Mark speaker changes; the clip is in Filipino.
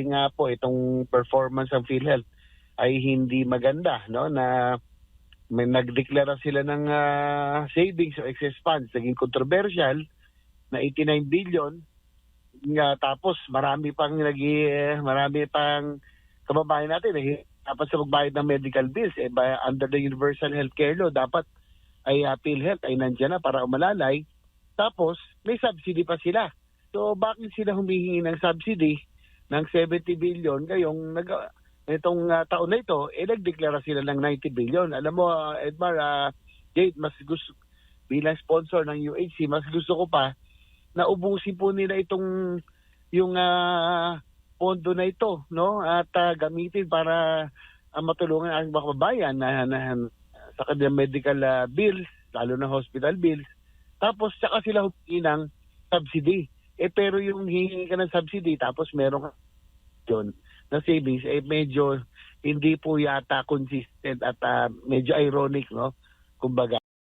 Speaker 1: kasi nga po itong performance ng PhilHealth ay hindi maganda no? Na may nagdeklara sila ng ah, savings o excess funds. Naging controversial na 89 billion. Nga tapos marami pang nagi marami pang kababayan natin eh dapat sa magbayad ng medical bills eh by, under the universal healthcare law dapat ay uh, PhilHealth ay nandiyan na para umalalay. Tapos may subsidy pa sila. So bakit sila humihingi ng subsidy ng 70 billion ngayong nag itong ah, taon na ito eh nagdeklara sila ng 90 billion. Alam mo ah, Edmar ah, Jade mas gusto bilang sponsor ng UHC mas gusto ko pa na ubusin po nila itong yung ah, pondo na ito no? At ah, gamitin para ah, matulungan ang mga kababayan na, na sa kanilang medical ah, bills lalo na hospital bills. Tapos saka sila humingi ng subsidy eh pero yung hihingi ka ng subsidy tapos meron ka yun na savings eh medyo hindi po yata consistent at ah, medyo ironic no? Kumbaga